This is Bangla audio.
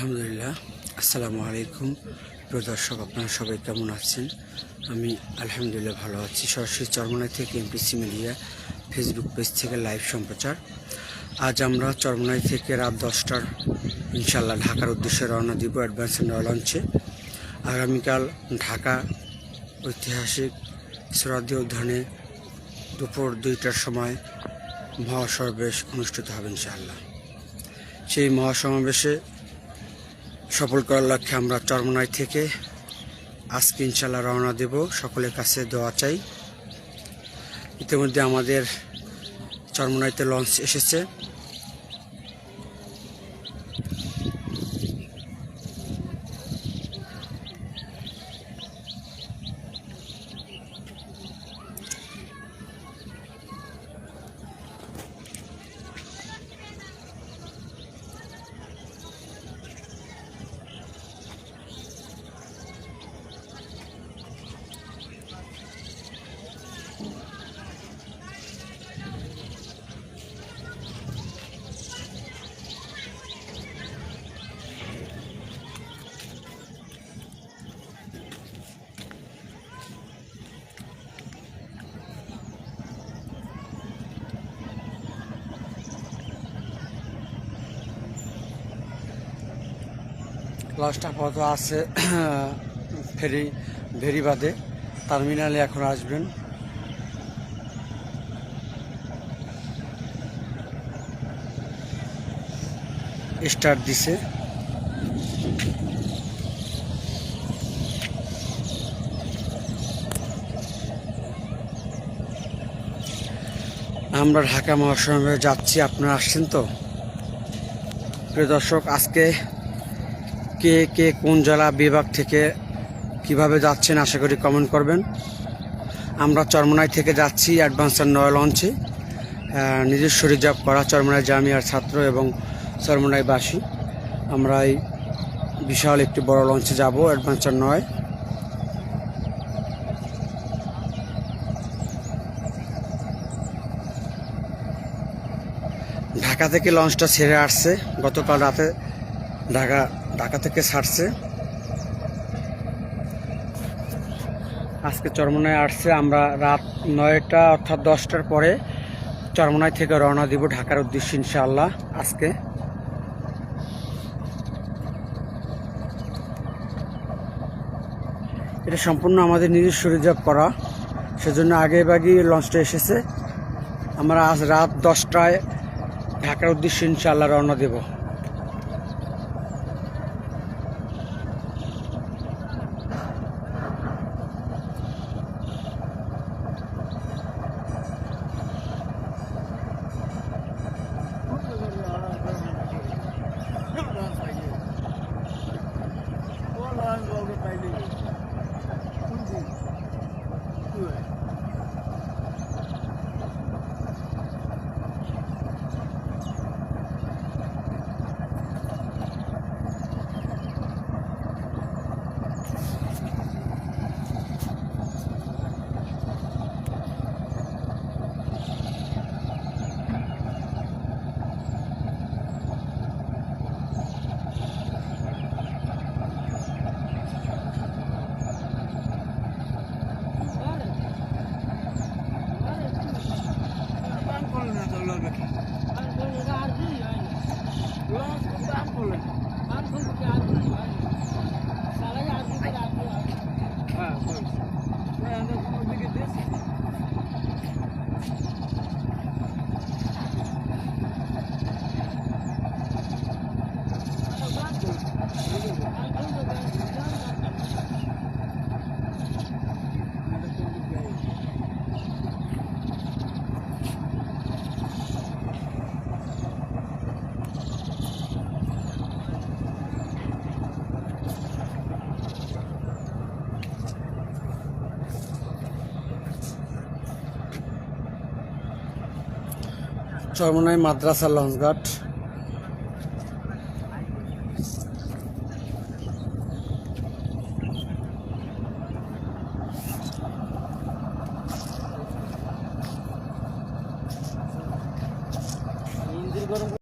আলহামদুলিল্লাহ। আসসালামু আলাইকুম। প্রিয় দর্শক, আপনারা সবাই কেমন আছেন? আমি আলহামদুলিল্লাহ ভালো আছি। সরাসরি চরমনাই থেকে এমপিসি মিডিয়া ফেসবুক পেজ থেকে লাইভ সম্প্রচার। আজ আমরা চরমনাই থেকে রাত দশটার ইনশাল্লাহ ঢাকার উদ্দেশ্যে রওনা দিব অ্যাডভান্স লঞ্চে আগামীকাল ঢাকা ঐতিহাসিক সরাদি উদ্যানে দুপুর দুইটার সময় মহাসমাবেশ অনুষ্ঠিত হবে ইনশাআল্লাহ। সেই মহাসমাবেশে সফল করার লক্ষ্যে আমরা চরমনাই থেকে আজকে ইনশাল্লাহ রওনা দেব। সকলের কাছে দোয়া চাই। ইতিমধ্যে আমাদের চরমনাইতে লঞ্চ এসেছে। লঞ্চটা আপাতত আছে, ফেরি ভেরিবাদে টার্মিনালে এখন আসবেন। স্টার্ট দিছে। আমরা ঢাকা মহাসমাবে যাচ্ছি, আপনারা আসছেন তো? প্রিয় দর্শক, আজকে কে কে কোন জেলা বিভাগ থেকে কীভাবে যাচ্ছেন আশা করি কমেন্ট করবেন। আমরা চরমনাই থেকে যাচ্ছি অ্যাডভান্সার নয় লঞ্চে। নিজস্ব রিজার্ভ করা চরমনাই জামিয়ার ছাত্র এবং চরমনাইবাসী। আমরা এই বিশাল একটি বড় লঞ্চে যাব অ্যাডভেঞ্চার নয়। ঢাকা থেকে লঞ্চটা ছেড়ে আসছে। গতকাল রাতে ঢাকা ঢাকা থেকে ছাড়ছে। আজকে চরমনায় আসছে। আমরা রাত নয়টা অর্থাৎ দশটার পরে চরমনায় থেকে রওনা দিব ঢাকার উদ্দেশ্যে ইনশাআল্লাহ আজকে। এটা সম্পূর্ণ আমাদের নিজস্ব রিজার্ভ করা। সেজন্য আগে বাগি লঞ্চটা এসেছে। আমরা আজ রাত দশটায় ঢাকার উদ্দেশ্যে ইনশাআল্লাহ রওনা দেব। Anadolu চরমনাই মাদ্রাসা লঞ্চঘাট।